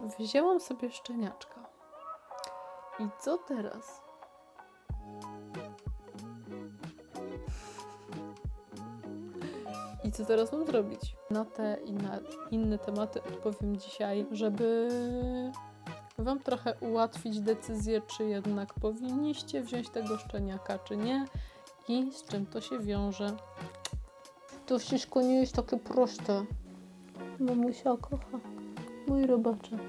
Wzięłam sobie szczeniaczka. I co teraz? I co teraz mam zrobić? Na te i na inne tematy odpowiem dzisiaj, żeby Wam trochę ułatwić decyzję, czy jednak powinniście wziąć tego szczeniaka, czy nie i z czym to się wiąże. To wszystko nie jest takie proste. Mamusia kocha. Mój robaczek.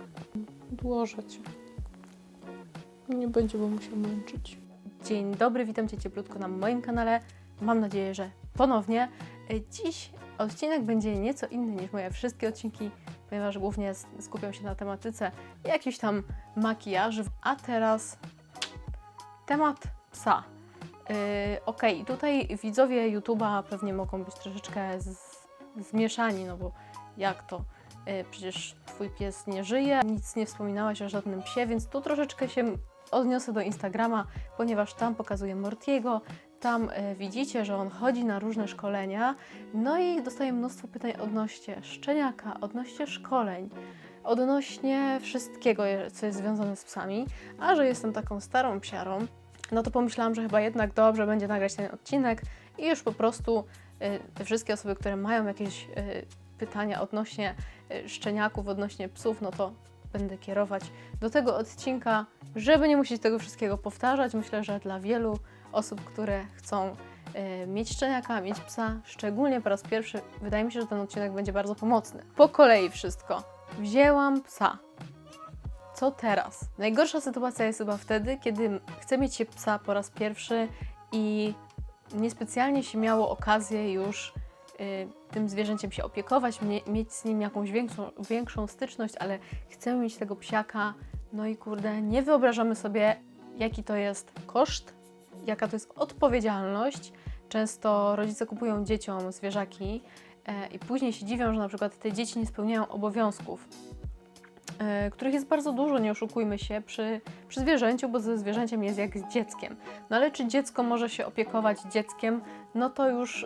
Odłożę cię. Nie będzie mamusia męczyć. Dzień dobry, witam Cię cieplutko na moim kanale. Mam nadzieję, że ponownie. Dziś odcinek będzie nieco inny niż moje wszystkie odcinki, ponieważ głównie skupiam się na tematyce jakichś tam makijaży. A teraz temat psa. Yy, Okej, tutaj widzowie YouTube'a pewnie mogą być troszeczkę z, zmieszani, no bo jak to? Yy, przecież Twój pies nie żyje, nic nie wspominałaś o żadnym psie, więc tu troszeczkę się odniosę do Instagrama, ponieważ tam pokazuję Mortiego, tam e, widzicie, że on chodzi na różne szkolenia, no i dostaję mnóstwo pytań odnośnie szczeniaka, odnośnie szkoleń, odnośnie wszystkiego, co jest związane z psami, a że jestem taką starą psiarą, no to pomyślałam, że chyba jednak dobrze będzie nagrać ten odcinek i już po prostu e, te wszystkie osoby, które mają jakieś e, pytania odnośnie e, szczeniaków, odnośnie psów, no to będę kierować do tego odcinka, żeby nie musieć tego wszystkiego powtarzać. Myślę, że dla wielu osób, które chcą e, mieć szczeniaka, mieć psa, szczególnie po raz pierwszy, wydaje mi się, że ten odcinek będzie bardzo pomocny. Po kolei wszystko. Wzięłam psa. Co teraz? Najgorsza sytuacja jest chyba wtedy, kiedy chce mieć się psa po raz pierwszy i niespecjalnie się miało okazję już y, tym zwierzęciem się opiekować, mie- mieć z nim jakąś większą, większą styczność, ale chcemy mieć tego psiaka, no i kurde, nie wyobrażamy sobie, jaki to jest koszt, jaka to jest odpowiedzialność. Często rodzice kupują dzieciom zwierzaki e, i później się dziwią, że na przykład te dzieci nie spełniają obowiązków, e, których jest bardzo dużo, nie oszukujmy się, przy, przy zwierzęciu, bo ze zwierzęciem jest jak z dzieckiem. No ale czy dziecko może się opiekować dzieckiem, no to już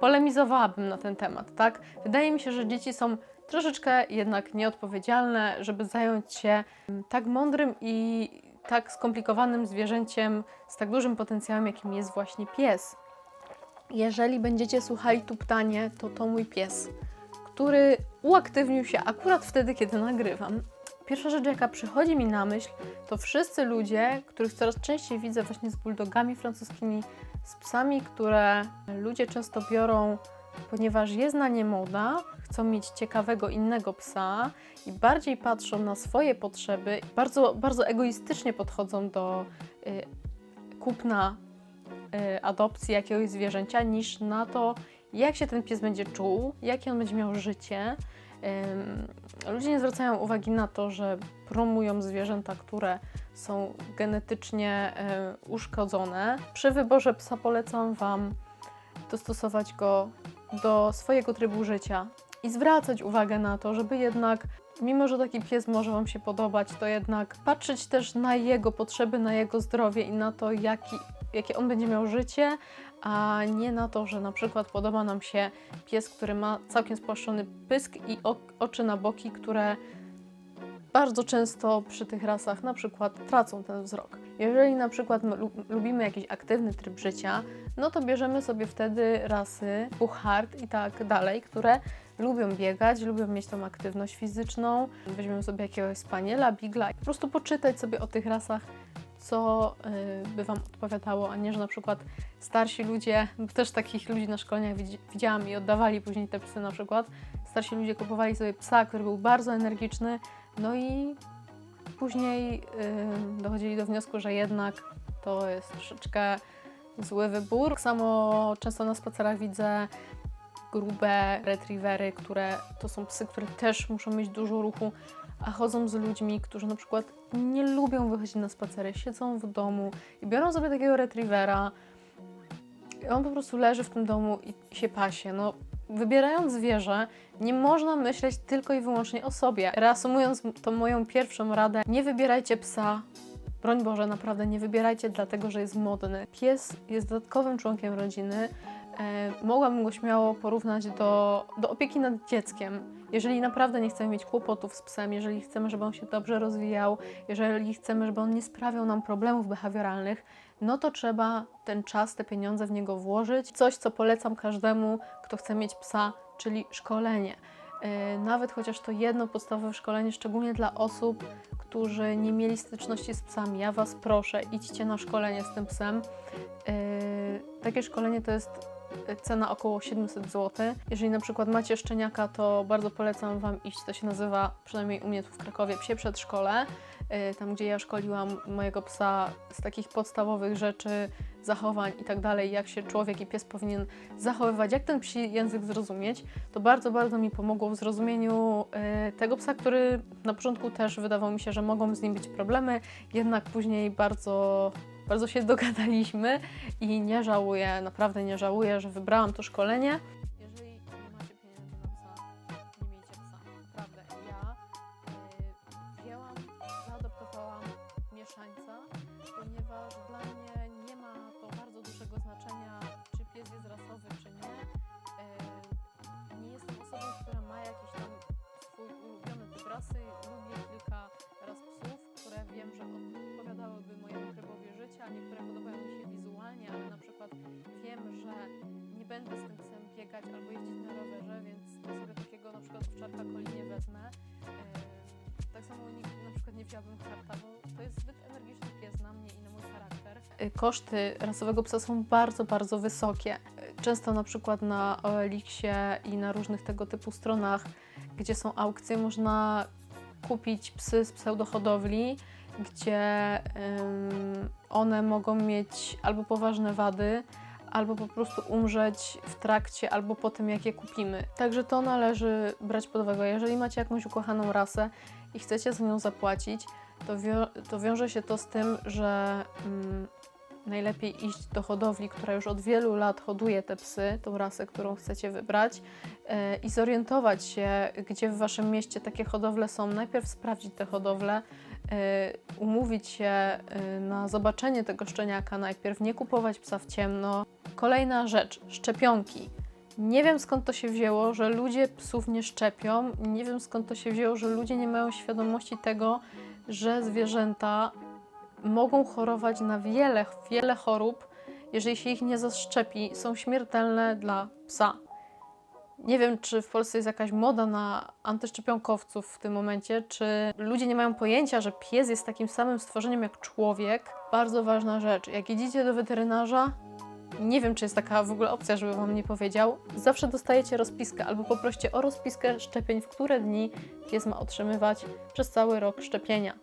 polemizowałabym na ten temat, tak? Wydaje mi się, że dzieci są troszeczkę jednak nieodpowiedzialne, żeby zająć się mm, tak mądrym i tak skomplikowanym zwierzęciem z tak dużym potencjałem, jakim jest właśnie pies. Jeżeli będziecie słuchali tu pytanie, to to mój pies, który uaktywnił się akurat wtedy, kiedy nagrywam. Pierwsza rzecz, jaka przychodzi mi na myśl, to wszyscy ludzie, których coraz częściej widzę właśnie z bulldogami francuskimi, z psami, które ludzie często biorą, ponieważ jest na nie moda, chcą mieć ciekawego innego psa i bardziej patrzą na swoje potrzeby, bardzo, bardzo egoistycznie podchodzą do y, kupna y, adopcji jakiegoś zwierzęcia, niż na to, jak się ten pies będzie czuł, jakie on będzie miał życie. Ludzie nie zwracają uwagi na to, że promują zwierzęta, które są genetycznie y, uszkodzone. Przy wyborze psa polecam Wam dostosować go do swojego trybu życia i zwracać uwagę na to, żeby jednak, mimo że taki pies może Wam się podobać, to jednak patrzeć też na jego potrzeby, na jego zdrowie i na to, jaki, jakie on będzie miał życie, a nie na to, że na przykład podoba nam się pies, który ma całkiem spłaszczony pysk i oczy na boki, które bardzo często przy tych rasach na przykład tracą ten wzrok. Jeżeli na przykład my lu- lubimy jakiś aktywny tryb życia, no to bierzemy sobie wtedy rasy Buchard i tak dalej, które lubią biegać, lubią mieć tą aktywność fizyczną. Weźmiemy sobie jakiegoś spaniela, bigla i po prostu poczytać sobie o tych rasach, co y, by Wam odpowiadało, a nie, że na przykład starsi ludzie, też takich ludzi na szkoleniach widzi- widziałam i oddawali później te psy na przykład, starsi ludzie kupowali sobie psa, który był bardzo energiczny, no i później y, dochodzili do wniosku, że jednak to jest troszeczkę zły wybór. Tak samo często na spacerach widzę grube retrievery, które to są psy, które też muszą mieć dużo ruchu, a chodzą z ludźmi, którzy na przykład nie lubią wychodzić na spacery, siedzą w domu i biorą sobie takiego retrievera. I on po prostu leży w tym domu i się pasie. No, wybierając zwierzę, nie można myśleć tylko i wyłącznie o sobie. Reasumując tą moją pierwszą radę, nie wybierajcie psa. Broń Boże, naprawdę nie wybierajcie dlatego, że jest modny. Pies jest dodatkowym członkiem rodziny. E, mogłabym go śmiało porównać do, do opieki nad dzieckiem. Jeżeli naprawdę nie chcemy mieć kłopotów z psem, jeżeli chcemy, żeby on się dobrze rozwijał, jeżeli chcemy, żeby on nie sprawiał nam problemów behawioralnych, no to trzeba ten czas, te pieniądze w niego włożyć. Coś, co polecam każdemu, kto chce mieć psa, czyli szkolenie. E, Nawet chociaż to jedno podstawowe szkolenie, szczególnie dla osób, którzy nie mieli styczności z psami. Ja Was proszę, idźcie na szkolenie z tym psem. Yy, takie szkolenie to jest cena około 700 zł. Jeżeli na przykład macie szczeniaka, to bardzo polecam Wam iść. To się nazywa, przynajmniej u mnie tu w Krakowie, Psie Przedszkole. Yy, Tam, gdzie ja szkoliłam mojego psa z takich podstawowych rzeczy, zachowań i tak dalej, jak się człowiek i pies powinien zachowywać, jak ten psi język zrozumieć, to bardzo, bardzo mi pomogło w zrozumieniu yy, tego psa, który na początku też wydawało mi się, że mogą z nim być problemy, jednak później bardzo, bardzo się dogadaliśmy i nie żałuję, naprawdę nie żałuję, że wybrałam to szkolenie. Jeżeli nie macie pieniędzy na psa, nie miejcie psa. Naprawdę. Ja yy, wzięłam, zaadoptowałam mieszańca, ponieważ dla mnie nie ma to bardzo dużego znaczenia, czy pies jest rasowy, czy nie. Yy, nie jestem osobą, która ma jakiś tam swój ulubiony typ rasy. Lubię kilka raz psów, które wiem, że mojemu trybowi życia. Niektóre podobają mi się wizualnie, ale na przykład wiem, że nie będę z tym psem biegać albo jeździć na rowerze, więc to sobie takiego na przykład owczarka coli nie wezmę. Yy, tak samo nigdy na przykład nie wzięłabym harta, bo to jest zbyt energiczny pies na mnie i na mój charakter. Yy, Koszty rasowego psa są bardzo, bardzo wysokie. Yy, Często na przykład na OLX-ie i na różnych tego typu stronach, gdzie są aukcje, można kupić psy z pseudohodowli, gdzie one mogą mieć albo poważne wady, albo po prostu umrzeć w trakcie, albo po tym, jak je kupimy. Także to należy brać pod uwagę. Jeżeli macie jakąś ukochaną rasę i chcecie za nią zapłacić, to, to wiąże się to z tym, że najlepiej iść do hodowli, która już od wielu lat hoduje te psy, tą rasę, którą chcecie wybrać e, i zorientować się, gdzie w waszym mieście takie hodowle są. Najpierw sprawdzić te hodowle, umówić się e, na zobaczenie tego szczeniaka najpierw, nie kupować psa w ciemno. Kolejna rzecz, szczepionki. Nie wiem skąd to się wzięło, że ludzie psów nie szczepią. Nie wiem skąd to się wzięło, że ludzie nie mają świadomości tego, że zwierzęta mogą chorować na wiele, wiele chorób, jeżeli się ich nie zaszczepi, są śmiertelne dla psa. Nie wiem, czy w Polsce jest jakaś moda na antyszczepionkowców w tym momencie, czy ludzie nie mają pojęcia, że pies jest takim samym stworzeniem jak człowiek. Bardzo ważna rzecz. Jak jedziecie do weterynarza, nie wiem, czy jest taka w ogóle opcja, żeby Wam nie powiedział, zawsze dostajecie rozpiskę albo poproście o rozpiskę szczepień, w które dni pies ma otrzymywać przez cały rok szczepienia.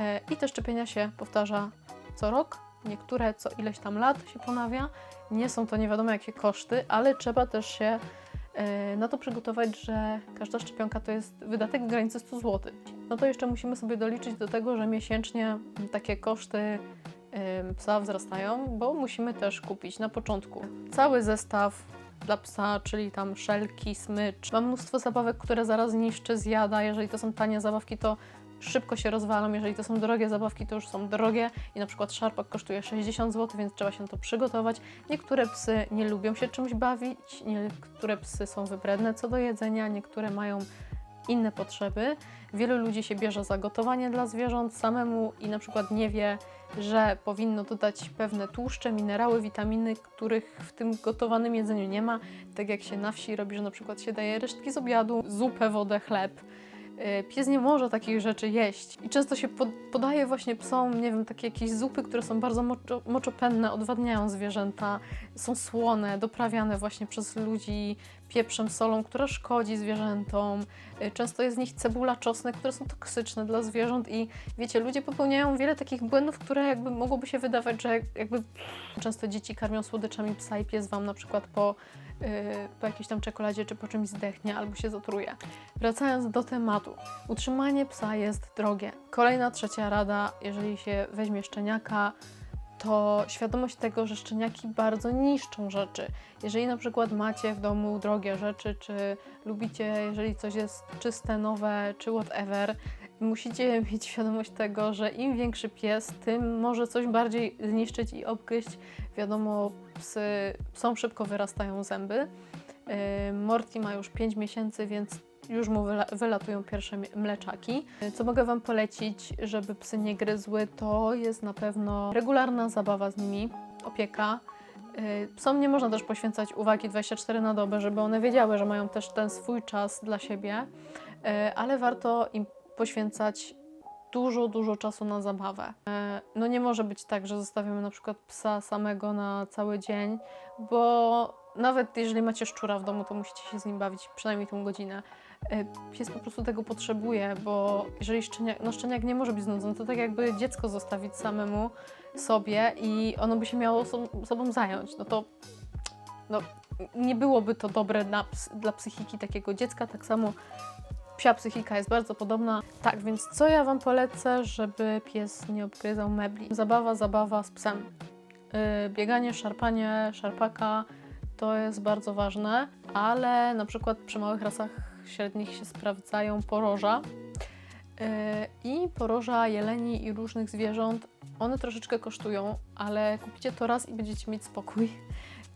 E, I te szczepienia się powtarza co rok, niektóre co ileś tam lat się ponawia. Nie są to nie wiadomo jakie koszty, ale trzeba też się e, na to przygotować, że każda szczepionka to jest wydatek w granicy 100 zł. No to jeszcze musimy sobie doliczyć do tego, że miesięcznie takie koszty em, psa wzrastają, bo musimy też kupić na początku cały zestaw dla psa, czyli tam szelki, smycz. Mam mnóstwo zabawek, które zaraz niszczy, zjada. Jeżeli to są tanie zabawki, to szybko się rozwalą. Jeżeli to są drogie zabawki, to już są drogie i na przykład szarpak kosztuje 60 zł, więc trzeba się to przygotować. Niektóre psy nie lubią się czymś bawić, niektóre psy są wybredne co do jedzenia, niektóre mają inne potrzeby. Wielu ludzi się bierze za gotowanie dla zwierząt samemu i na przykład nie wie, że powinno dodać pewne tłuszcze, minerały, witaminy, których w tym gotowanym jedzeniu nie ma. Tak jak się na wsi robi, że na przykład się daje resztki z obiadu, zupę, wodę, chleb. Yy, Pies nie może takich rzeczy jeść i często się pod, podaje właśnie psom, nie wiem, takie jakieś zupy, które są bardzo moczo, moczopenne, odwadniają zwierzęta, są słone, doprawiane właśnie przez ludzi pieprzem, solą, która szkodzi zwierzętom. Yy, Często jest z nich cebula, czosnek, które są toksyczne dla zwierząt i wiecie, ludzie popełniają wiele takich błędów, które jakby mogłoby się wydawać, że jakby często dzieci karmią słodyczami psa i pies wam na przykład po, po jakiejś tam czekoladzie czy po czymś zdechnie albo się zatruje. Wracając do tematu. Utrzymanie psa jest drogie. Kolejna trzecia rada, jeżeli się weźmie szczeniaka, to świadomość tego, że szczeniaki bardzo niszczą rzeczy. Jeżeli na przykład macie w domu drogie rzeczy, czy lubicie, jeżeli coś jest czyste, nowe, czy whatever, musicie mieć świadomość tego, że im większy pies, tym może coś bardziej zniszczyć i obgryźć. Wiadomo, psy, psom szybko wyrastają zęby. Morty ma już 5 miesięcy, więc już mu wyla- wylatują pierwsze mleczaki. Co mogę Wam polecić, żeby psy nie gryzły, to jest na pewno regularna zabawa z nimi, opieka. Psom nie można też poświęcać uwagi 24 na dobę, żeby one wiedziały, że mają też ten swój czas dla siebie, ale warto im poświęcać dużo, dużo czasu na zabawę. Yy, No nie może być tak, że zostawiamy na przykład psa samego na cały dzień, bo nawet jeżeli macie szczura w domu, to musicie się z nim bawić przynajmniej tą godzinę. E, Pies po prostu tego potrzebuje, bo jeżeli szczeniak, no szczeniak nie może być znudzony, to tak jakby dziecko zostawić samemu sobie i ono by się miało so, sobą zająć. No to no, nie byłoby to dobre dla, dla psychiki takiego dziecka, tak samo psia psychika jest bardzo podobna. Tak, więc co ja Wam polecę, żeby pies nie obgryzał mebli? Zabawa, zabawa z psem. Yy, bieganie, szarpanie, szarpaka, to jest bardzo ważne, ale na przykład przy małych rasach średnich się sprawdzają poroża. Yy, I poroża jeleni i różnych zwierząt, one troszeczkę kosztują, ale kupicie to raz i będziecie mieć spokój.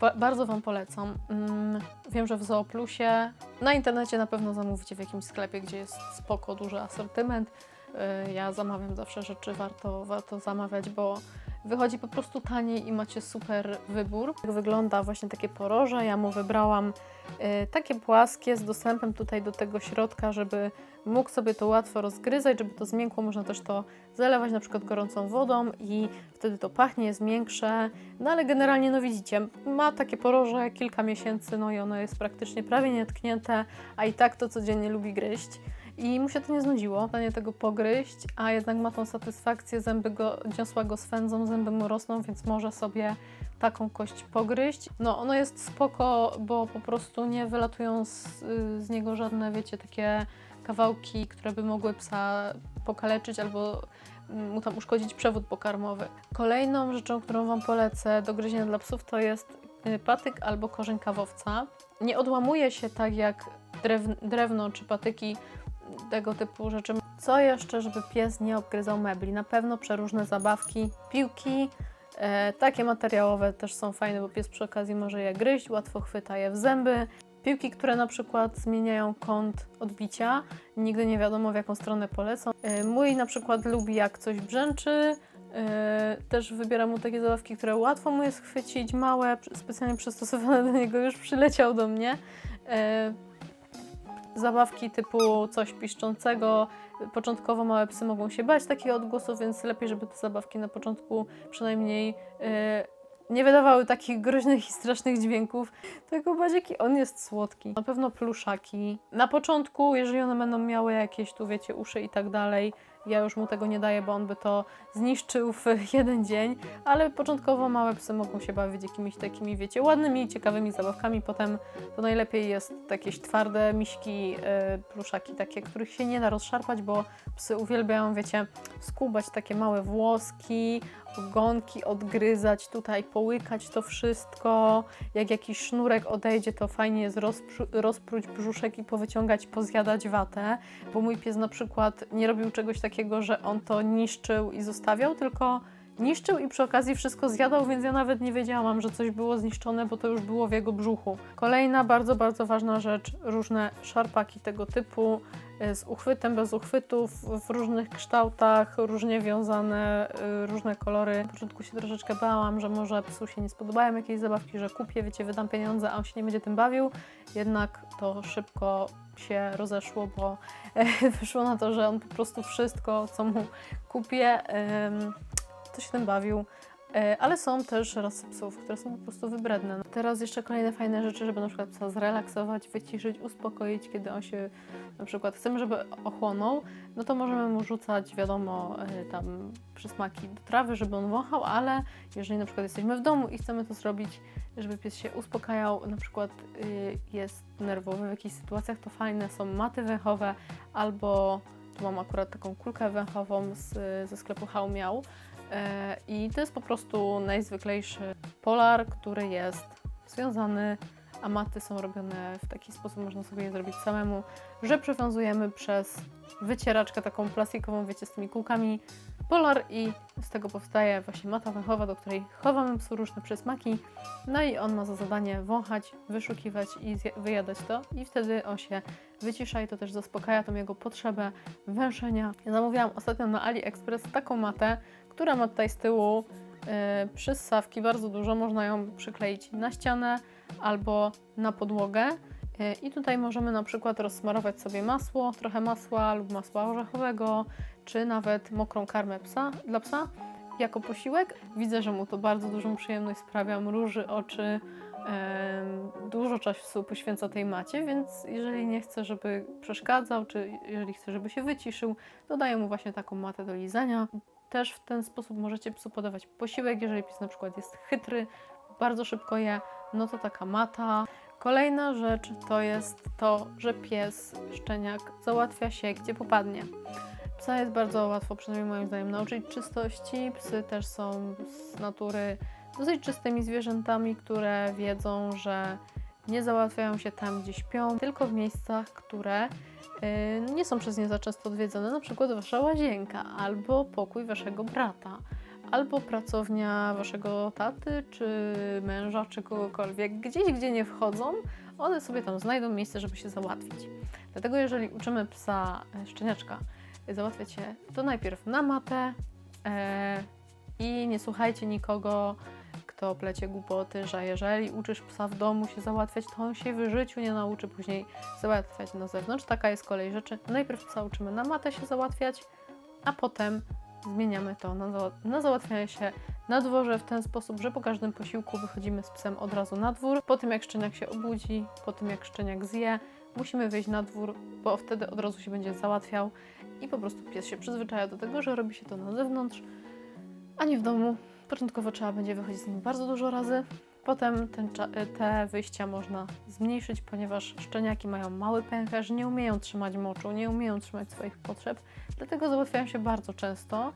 Ba- bardzo Wam polecam. Mm, wiem, że w Zooplusie, na internecie na pewno zamówicie w jakimś sklepie, gdzie jest spoko, duży asortyment. Yy, Ja zamawiam zawsze rzeczy, warto, warto zamawiać, bo wychodzi po prostu taniej i macie super wybór. Jak wygląda właśnie takie poroże, ja mu wybrałam y, takie płaskie z dostępem tutaj do tego środka, żeby mógł sobie to łatwo rozgryzać, żeby to zmiękło, można też to zalewać na przykład gorącą wodą i wtedy to pachnie, jest miększe. No ale generalnie, no widzicie, ma takie poroże kilka miesięcy, no i ono jest praktycznie prawie nietknięte, a i tak to codziennie lubi gryźć. I mu się to nie znudziło, w stanie tego pogryźć, a jednak ma tą satysfakcję, zęby go, dziąsła go swędzą, zęby mu rosną, więc może sobie taką kość pogryźć. No ono jest spoko, bo po prostu nie wylatują z, z niego żadne, wiecie, takie kawałki, które by mogły psa pokaleczyć albo mu tam uszkodzić przewód pokarmowy. Kolejną rzeczą, którą Wam polecę do gryzienia dla psów to jest y, patyk albo korzeń kawowca. Nie odłamuje się tak jak drew, drewno czy patyki tego typu rzeczy. Co jeszcze, żeby pies nie obgryzał mebli? Na pewno przeróżne zabawki, piłki. E, takie materiałowe też są fajne, bo pies przy okazji może je gryźć, łatwo chwyta je w zęby. Piłki, które na przykład zmieniają kąt odbicia, nigdy nie wiadomo w jaką stronę polecą. E, mój na przykład lubi jak coś brzęczy, e, też wybieram mu takie zabawki, które łatwo mu jest chwycić, małe, specjalnie przystosowane do niego, już przyleciał do mnie. Zabawki typu coś piszczącego. Początkowo małe psy mogą się bać takich odgłosów, więc lepiej, żeby te zabawki na początku przynajmniej e, nie wydawały takich groźnych i strasznych dźwięków. Tego badzieki, on jest słodki. Na pewno pluszaki. Na początku, jeżeli one będą miały jakieś tu, wiecie, uszy i tak dalej, ja już mu tego nie daję, bo on by to zniszczył w jeden dzień, ale początkowo małe psy mogą się bawić jakimiś takimi, wiecie, ładnymi, ciekawymi zabawkami. Potem to najlepiej jest jakieś twarde miśki, e, pluszaki takie, których się nie da rozszarpać, bo psy uwielbiają, wiecie, skubać takie małe włoski, ogonki, odgryzać, tutaj połykać to wszystko. Jak jakiś sznurek odejdzie, to fajnie jest rozpru- rozpróć brzuszek i powyciągać, pozjadać watę, bo mój pies na przykład nie robił czegoś takiego, że on to niszczył i zostawiał, tylko niszczył i przy okazji wszystko zjadał, więc ja nawet nie wiedziałam, że coś było zniszczone, bo to już było w jego brzuchu. Kolejna bardzo, bardzo ważna rzecz, różne szarpaki tego typu, z uchwytem, bez uchwytów, w różnych kształtach, różnie wiązane, y, różne kolory. Na początku się troszeczkę bałam, że może psu się nie spodobają jakieś zabawki, że kupię, wiecie, wydam pieniądze, a on się nie będzie tym bawił. Jednak to szybko się rozeszło, bo wyszło na to, że on po prostu wszystko, co mu kupię, to się tym bawił. E, Ale są też rasy psów, które są po prostu wybredne. Teraz jeszcze kolejne fajne rzeczy, żeby na przykład psa zrelaksować, wyciszyć, uspokoić, kiedy on się na przykład chcemy, żeby ochłonął, no to możemy mu rzucać, wiadomo, e, tam przysmaki do trawy, żeby on wąchał, ale jeżeli na przykład jesteśmy w domu i chcemy to zrobić, żeby pies się uspokajał, na przykład y, jest nerwowy w jakichś sytuacjach, to fajne są maty węchowe albo tu mam akurat taką kulkę węchową z, ze sklepu Haumiał e, i to jest po prostu najzwyklejszy polar, który jest związany. A maty są robione w taki sposób, można sobie je zrobić samemu, że przewiązujemy przez wycieraczkę taką plastikową, wiecie, z tymi kółkami. Polar i z tego powstaje właśnie mata węchowa, do której chowamy psu różne przysmaki, no i on ma za zadanie wąchać, wyszukiwać i wyjadać to i wtedy on się wycisza i to też zaspokaja tą jego potrzebę węszenia. Ja zamówiłam ostatnio na AliExpress taką matę, która ma tutaj z tyłu yy, przyssawki, bardzo dużo, można ją przykleić na ścianę albo na podłogę. Yy, I tutaj możemy na przykład rozsmarować sobie masło, trochę masła lub masła orzechowego, czy nawet mokrą karmę psa, dla psa jako posiłek. Widzę, że mu to bardzo dużą przyjemność sprawia, mruży oczy, dużo czasu poświęca tej macie, więc jeżeli nie chce, żeby przeszkadzał, czy jeżeli chce, żeby się wyciszył, dodaję mu właśnie taką matę do lizania. Też w ten sposób możecie psu podawać posiłek, jeżeli pies na przykład jest chytry, bardzo szybko je, no to taka mata. Kolejna rzecz to jest to, że pies, szczeniak załatwia się gdzie popadnie. Psa jest bardzo łatwo, przynajmniej moim zdaniem, nauczyć czystości. Psy też są z natury dosyć czystymi zwierzętami, które wiedzą, że nie załatwiają się tam, gdzie śpią, tylko w miejscach, które nie są przez nie za często odwiedzone, na przykład wasza łazienka, albo pokój waszego brata, albo pracownia waszego taty, czy męża, czy kogokolwiek. Gdzieś, gdzie nie wchodzą, one sobie tam znajdą miejsce, żeby się załatwić. Dlatego jeżeli uczymy psa, e, szczeniaczka, załatwiać się, to najpierw na matę e, i nie słuchajcie nikogo, kto plecie głupoty, że jeżeli uczysz psa w domu się załatwiać, to on się w życiu nie nauczy później załatwiać na zewnątrz. Taka jest kolej rzeczy. Najpierw psa uczymy na matę się załatwiać, a potem zmieniamy to na, na załatwianie się na dworze w ten sposób, że po każdym posiłku wychodzimy z psem od razu na dwór. Po tym jak szczeniak się obudzi, po tym jak szczeniak zje, musimy wyjść na dwór, bo wtedy od razu się będzie załatwiał i po prostu pies się przyzwyczaja do tego, że robi się to na zewnątrz, a nie w domu. Początkowo trzeba będzie wychodzić z nim bardzo dużo razy. Potem ten, cza- te wyjścia można zmniejszyć, ponieważ szczeniaki mają mały pęcherz, nie umieją trzymać moczu, nie umieją trzymać swoich potrzeb, dlatego załatwiają się bardzo często.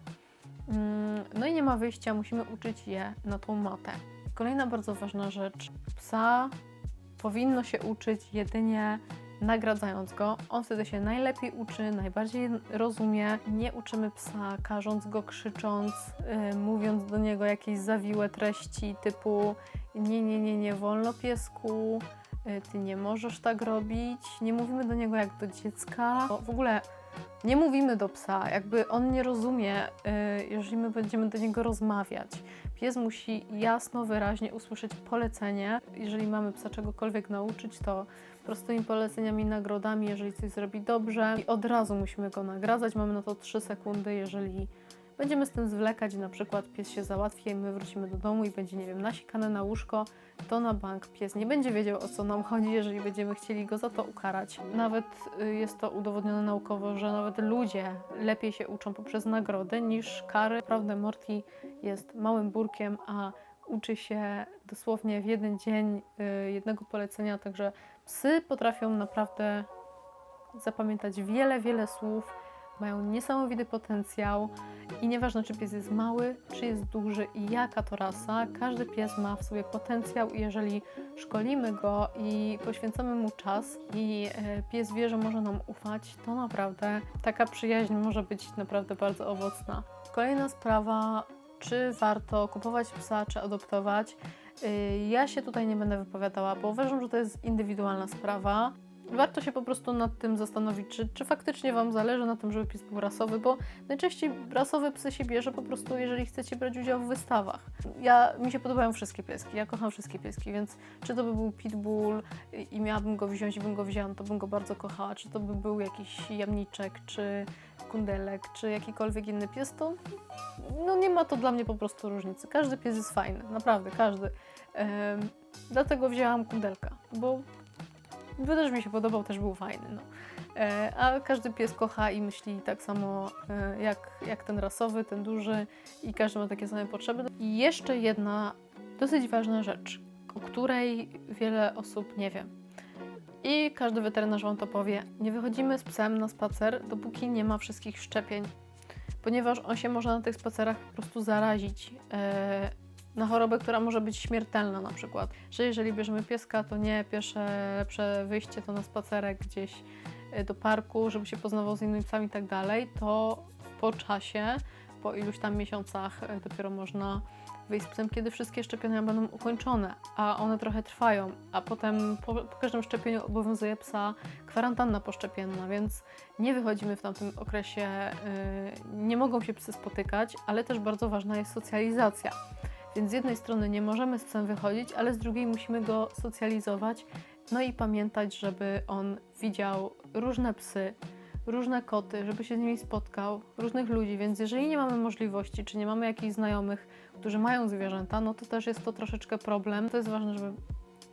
Mm, No i nie ma wyjścia, musimy uczyć je na tą matę. Kolejna bardzo ważna rzecz. Psa powinno się uczyć jedynie nagradzając go. On wtedy się najlepiej uczy, najbardziej rozumie. Nie uczymy psa karząc go, krzycząc, yy, mówiąc do niego jakieś zawiłe treści typu nie, nie, nie, nie wolno piesku, yy, ty nie możesz tak robić. Nie mówimy do niego jak do dziecka. Bo W ogóle nie mówimy do psa, jakby on nie rozumie, yy, jeżeli my będziemy do niego rozmawiać. Pies musi jasno, wyraźnie usłyszeć polecenie. Jeżeli mamy psa czegokolwiek nauczyć, to prostymi poleceniami, nagrodami, jeżeli coś zrobi dobrze i od razu musimy go nagradzać. Mamy na to 3 sekundy, jeżeli będziemy z tym zwlekać, na przykład pies się załatwi i my wrócimy do domu i będzie, nie wiem, nasikane na łóżko, to na bank pies nie będzie wiedział o co nam chodzi, jeżeli będziemy chcieli go za to ukarać. Nawet y, jest to udowodnione naukowo, że nawet ludzie lepiej się uczą poprzez nagrody niż kary. Naprawdę Morty jest małym burkiem, a uczy się dosłownie w jeden dzień y, jednego polecenia, także psy potrafią naprawdę zapamiętać wiele, wiele słów, mają niesamowity potencjał i nieważne, czy pies jest mały, czy jest duży i jaka to rasa, każdy pies ma w sobie potencjał i jeżeli szkolimy go i poświęcamy mu czas i e, pies wie, że może nam ufać, to naprawdę taka przyjaźń może być naprawdę bardzo owocna. Kolejna sprawa, czy warto kupować psa, czy adoptować. Y, Ja się tutaj nie będę wypowiadała, bo uważam, że to jest indywidualna sprawa. Warto się po prostu nad tym zastanowić, czy, czy faktycznie Wam zależy na tym, żeby pies był rasowy, bo najczęściej rasowe psy się bierze po prostu, jeżeli chcecie brać udział w wystawach. Ja, mi się podobają wszystkie pieski, ja kocham wszystkie pieski, więc czy to by był pitbull i miałabym go wziąć i bym go wzięła, no to bym go bardzo kochała, czy to by był jakiś jamniczek, czy kundelek, czy jakikolwiek inny pies, to no nie ma to dla mnie po prostu różnicy. Każdy pies jest fajny, naprawdę, każdy. Dlatego wzięłam kundelka, bo też mi się podobał, też był fajny. No. E, a każdy pies kocha i myśli tak samo e, jak, jak ten rasowy, ten duży i każdy ma takie same potrzeby. I jeszcze jedna dosyć ważna rzecz, o której wiele osób nie wie. I każdy weterynarz Wam to powie. Nie wychodzimy z psem na spacer, dopóki nie ma wszystkich szczepień, ponieważ on się może na tych spacerach po prostu zarazić. E, na chorobę, która może być śmiertelna na przykład. Że jeżeli bierzemy pieska, to nie pierwsze lepsze wyjście to na spacerek gdzieś y, do parku, żeby się poznawał z innymi psami i tak dalej, to po czasie, po iluś tam miesiącach y, dopiero można wyjść z psem, kiedy wszystkie szczepienia będą ukończone, a one trochę trwają, a potem po, po każdym szczepieniu obowiązuje psa kwarantanna poszczepienna, więc nie wychodzimy w tamtym okresie, y, nie mogą się psy spotykać, ale też bardzo ważna jest socjalizacja. Więc z jednej strony nie możemy z psem wychodzić, ale z drugiej musimy go socjalizować, no i pamiętać, żeby on widział różne psy, różne koty, żeby się z nimi spotkał, różnych ludzi, więc jeżeli nie mamy możliwości, czy nie mamy jakichś znajomych, którzy mają zwierzęta, no to też jest to troszeczkę problem. To jest ważne, żeby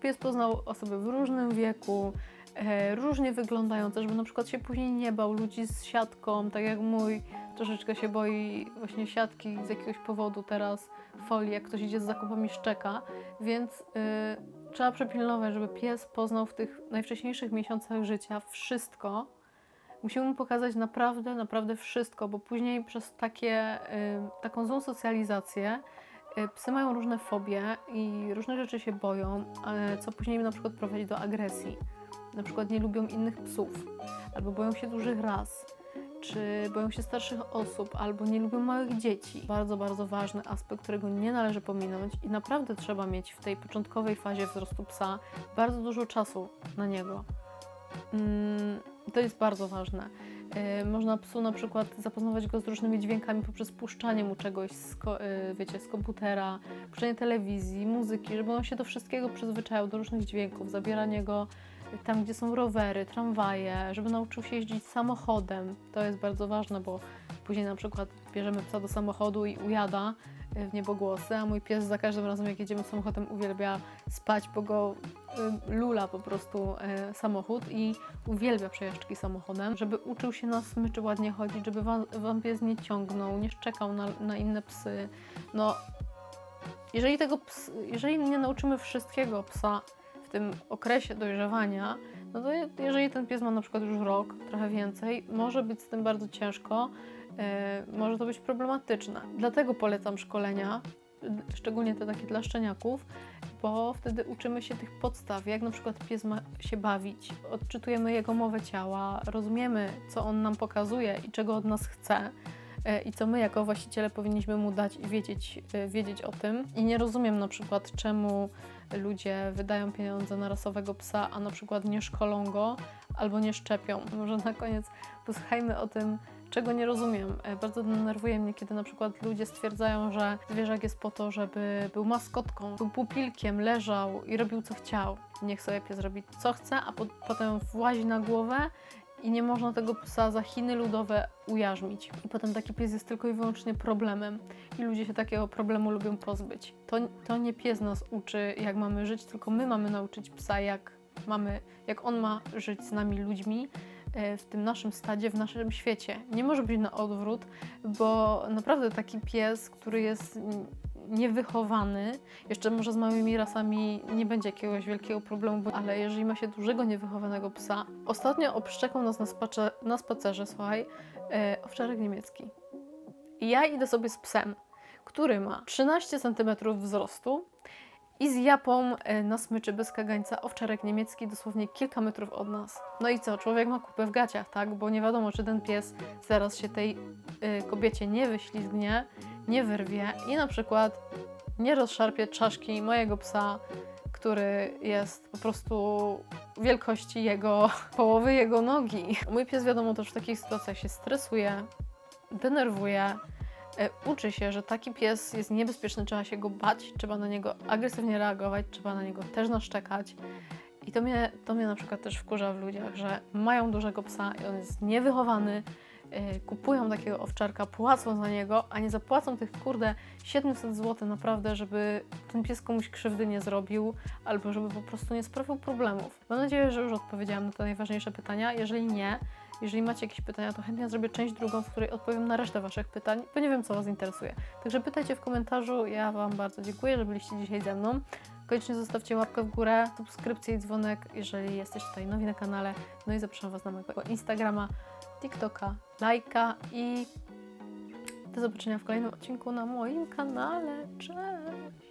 pies poznał osoby w różnym wieku, e, różnie wyglądające, żeby na przykład się później nie bał ludzi z siatką, tak jak mój troszeczkę się boi właśnie siatki z jakiegoś powodu teraz, folii, jak ktoś idzie z zakupami szczeka, więc y, trzeba przepilnować, żeby pies poznał w tych najwcześniejszych miesiącach życia wszystko. Musimy mu pokazać naprawdę, naprawdę wszystko, bo później przez takie, y, taką złą socjalizację y, psy mają różne fobie i różne rzeczy się boją, e, co później na przykład prowadzi do agresji. Na przykład nie lubią innych psów, albo boją się dużych ras, czy boją się starszych osób, albo nie lubią małych dzieci. Bardzo, bardzo ważny aspekt, którego nie należy pominąć i naprawdę trzeba mieć w tej początkowej fazie wzrostu psa bardzo dużo czasu na niego. Mm, to jest bardzo ważne. Yy, Można psu na przykład zapoznawać go z różnymi dźwiękami poprzez puszczanie mu czegoś z, yy, wiecie, z komputera, puszczanie telewizji, muzyki, żeby on się do wszystkiego przyzwyczajał, do różnych dźwięków, zabieranie go tam, gdzie są rowery, tramwaje, żeby nauczył się jeździć samochodem. To jest bardzo ważne, bo później na przykład bierzemy psa do samochodu i ujada y, w niebogłosy, a mój pies za każdym razem, jak jedziemy samochodem, uwielbia spać, bo go y, lula po prostu y, samochód i uwielbia przejażdżki samochodem, żeby uczył się na smyczy ładnie chodzić, żeby wam, wam pies nie ciągnął, nie szczekał na, na inne psy. No, jeżeli tego ps, jeżeli nie nauczymy wszystkiego psa w tym okresie dojrzewania, no to je- jeżeli ten pies ma na przykład już rok, trochę więcej, może być z tym bardzo ciężko, e, może to być problematyczne. Dlatego polecam szkolenia, szczególnie te takie dla szczeniaków, bo wtedy uczymy się tych podstaw, jak na przykład pies ma się bawić, odczytujemy jego mowę ciała, rozumiemy, co on nam pokazuje i czego od nas chce. e, I co my jako właściciele powinniśmy mu dać i wiedzieć, e, wiedzieć o tym. I nie rozumiem na przykład, czemu ludzie wydają pieniądze na rasowego psa, a na przykład nie szkolą go albo nie szczepią. Może na koniec posłuchajmy o tym, czego nie rozumiem. E, Bardzo denerwuje mnie, kiedy na przykład ludzie stwierdzają, że zwierzak jest po to, żeby był maskotką, był pupilkiem, leżał i robił co chciał. Niech sobie pies robi co chce, a po, potem włazi na głowę i nie można tego psa za Chiny ludowe ujarzmić. I potem taki pies jest tylko i wyłącznie problemem i ludzie się takiego problemu lubią pozbyć. To, to nie pies nas uczy, jak mamy żyć, tylko my mamy nauczyć psa, jak, mamy, jak on ma żyć z nami ludźmi e, w tym naszym stadzie, w naszym świecie. Nie może być na odwrót, bo naprawdę taki pies, który jest niewychowany, jeszcze może z małymi rasami nie będzie jakiegoś wielkiego problemu, ale jeżeli ma się dużego niewychowanego psa, ostatnio obszczekał nas na, spacze, na spacerze, słuchaj, e, owczarek niemiecki. I ja idę sobie z psem, który ma 13 cm wzrostu i z japą e, na smyczy bez kagańca owczarek niemiecki dosłownie kilka metrów od nas. No i co, człowiek ma kupę w gaciach, tak? Bo nie wiadomo, czy ten pies zaraz się tej e, kobiecie nie wyślizgnie, nie wyrwie i na przykład nie rozszarpie czaszki mojego psa, który jest po prostu wielkości jego, połowy jego nogi. Mój pies wiadomo też w takich sytuacjach się stresuje, denerwuje, e, uczy się, że taki pies jest niebezpieczny, trzeba się go bać, trzeba na niego agresywnie reagować, trzeba na niego też naszczekać. I to mnie, to mnie na przykład też wkurza w ludziach, że mają dużego psa i on jest niewychowany, kupują takiego owczarka, płacą za niego, a nie zapłacą tych kurde 700 zł naprawdę, żeby ten pies komuś krzywdy nie zrobił, albo żeby po prostu nie sprawił problemów. Mam nadzieję, że już odpowiedziałam na te najważniejsze pytania. Jeżeli nie, jeżeli macie jakieś pytania, to chętnie zrobię część drugą, w której odpowiem na resztę Waszych pytań, bo nie wiem, co Was interesuje. Także pytajcie w komentarzu. Ja Wam bardzo dziękuję, że byliście dzisiaj ze mną. Koniecznie zostawcie łapkę w górę, subskrypcję i dzwonek, jeżeli jesteście tutaj nowi na kanale. No i zapraszam Was na mojego Instagrama, TikToka, lajka i do zobaczenia w kolejnym odcinku na moim kanale. Cześć!